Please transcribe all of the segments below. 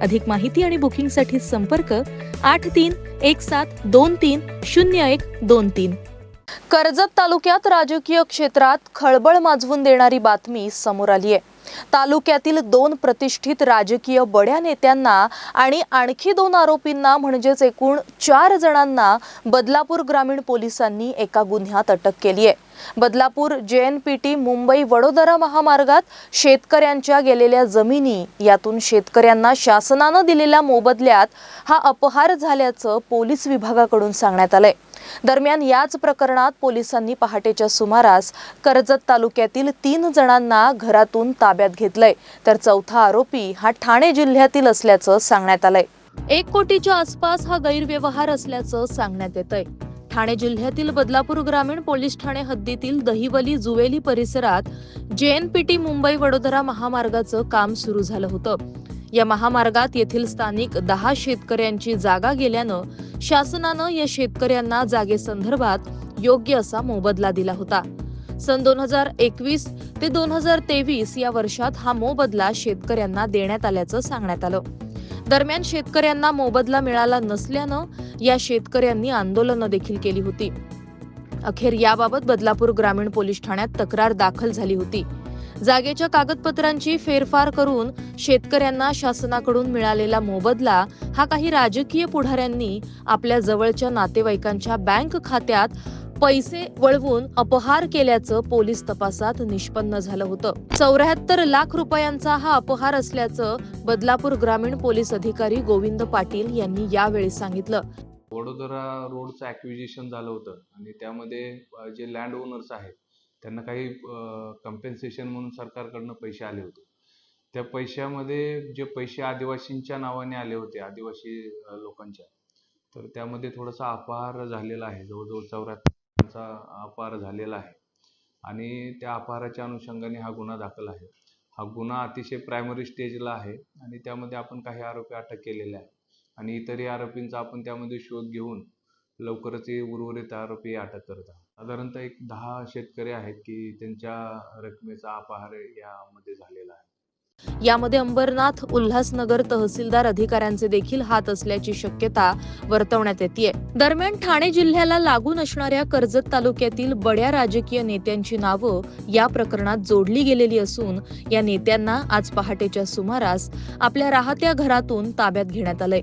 अधिक माहिती आणि बुकिंगसाठी संपर्क आठ तीन एक सात दोन तीन शून्य एक दोन तीन. कर्जत तालुक्यात राजकीय क्षेत्रात खळबळ माजवून देणारी बातमी समोर आली आहे तालुक्यातील दोन प्रतिष्ठित राजकीय बड्या नेत्यांना आणि आणखी दोन आरोपींना म्हणजेच एकूण चार जणांना बदलापूर ग्रामीण पोलिसांनी एका गुन्ह्यात अटक केली आहे. बदलापूर टी मुंबई वडोदरा महामार्गात शेतकऱ्यांच्या गेलेल्या जमिनी यातून शेतकऱ्यांना शासनानं दिलेल्या मोबदल्यात हा अपहार झाल्याचं पोलीस विभागाकडून सांगण्यात आलंय. दरम्यान याच प्रकरणात पोलिसांनी पहाटेच्या सुमारास कर्जत तालुक्यातील तीन जणांना घरातून ताब्यात घेतलंय. तर चौथा आरोपी हा ठाणे जिल्ह्यातील असल्याचं सांगण्यात आलंय. एक कोटीच्या आसपास हा गैरव्यवहार असल्याचं सांगण्यात येतंय. ठाणे जिल्ह्यातील बदलापूर ग्रामीण पोलीस ठाणे हद्दीतील दहिवली जुवेली परिसरात जेएनपीटी मुंबई वडोदरा महामार्गाचं काम सुरू झालं होतं. या महामार्गात येथील स्थानिक दहा शेतकऱ्यांची जागा गेल्यानं शासनानं या शेतकऱ्यांना जागेसंदर्भात योग्य असा मोबदला दिला होता. सन दोन हजार एकवीस ते दोन हजार तेवीस या वर्षात हा मोबदला शेतकऱ्यांना देण्यात आल्याचं सांगण्यात आलं. दरम्यान शेतकऱ्यांना मोबदला मिळाला नसल्यानं या शेतकऱ्यांनी आंदोलनं देखील केली होती. अखेर याबाबत बदलापूर ग्रामीण पोलीस ठाण्यात तक्रार दाखल झाली होती. जागेच्या कागदपत्रांची फेरफार करून शेतकऱ्यांना शासनाकडून मिळालेला मोबदला हा काही राजकीय पुढाऱ्यांनी आपल्या जवळच्या नातेवाईकांच्या बँक खात्यात पैसे वळवून अपहार केल्याचं पोलीस तपासात निष्पन्न झालं होतं. चौऱ्याहत्तर लाख रुपयांचा हा अपहार असल्याचं बदलापूर ग्रामीण पोलीस अधिकारी गोविंद पाटील यांनी यावेळी सांगितलं. वडोदरा रोडचं ॲक्विजिशन झालं होतं आणि त्यामध्ये जे लँड ओनर्स आहेत त्यांना काही कम्पेन्सेशन म्हणून सरकारकडनं पैसे आले होते. त्या पैशामध्ये जे पैसे आदिवासींच्या नावाने आले होते आदिवासी लोकांच्या तर त्यामध्ये थोडासा अपहार झालेला आहे. जवळजवळ चौऱ्याहत्तरचा अपहार झालेला आहे. आणि त्या अपहाराच्या अनुषंगाने हा गुन्हा दाखल आहे. हा गुन्हा अतिशय प्रायमरी स्टेजला आहे आणि त्यामध्ये आपण काही आरोपी अटक केलेले आहेत. आणि इतरही आरोपींचा आपण त्यामध्ये शोध घेऊन लवकरच हे उर्वरित आरोपी अटक करत आहोत. साधारणतः एक दहा शेतकरी आहेत की त्यांच्या रकमेचा अपहार यामध्ये झालेला आहे. यामध्ये अंबरनाथ उल्हासनगर तहसीलदार अधिकाऱ्यांचे देखील हात असल्याची शक्यता वर्तवण्यात येते दरम्यान ठाणे जिल्ह्याला लागून असणाऱ्या कर्जत तालुक्यातील बड्या राजकीय नेत्यांची नावं या प्रकरणात जोडली गेलेली असून या नेत्यांना आज पहाटेच्या सुमारास आपल्या राहत्या घरातून ताब्यात घेण्यात आलंय.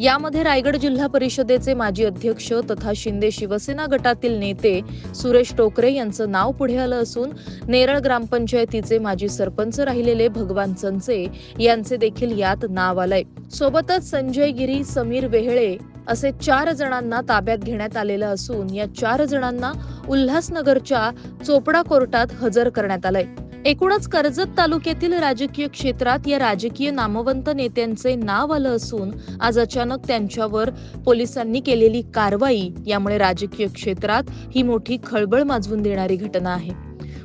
यामध्ये रायगड जिल्हा परिषदेचे माजी अध्यक्ष तथा शिंदे शिवसेना गटातील नेते सुरेश टोकरे यांचं नाव पुढे आलं असून नेरळ ग्रामपंचायतीचे माजी सरपंच राहिलेले भगवान चंचे यांचे देखील यात नाव आलंय. सोबतच संजय गिरी समीर वेहळे असे चार जणांना ताब्यात घेण्यात आलेलं असून या चार जणांना उल्हासनगरच्या चोपडा कोर्टात हजर करण्यात आलंय. एकूणच कर्जत तालुक्यातील राजकीय क्षेत्रात या राजकीय नामवंत नेत्यांचे नाव आलं असून आज अचानक त्यांच्यावर पोलिसांनी केलेली कारवाई यामुळे राजकीय क्षेत्रात ही मोठी खळबळ माजवून देणारी घटना आहे.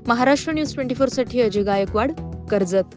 महाराष्ट्र न्यूज ट्वेंटी फोरसाठी अजय गायकवाड कर्जत.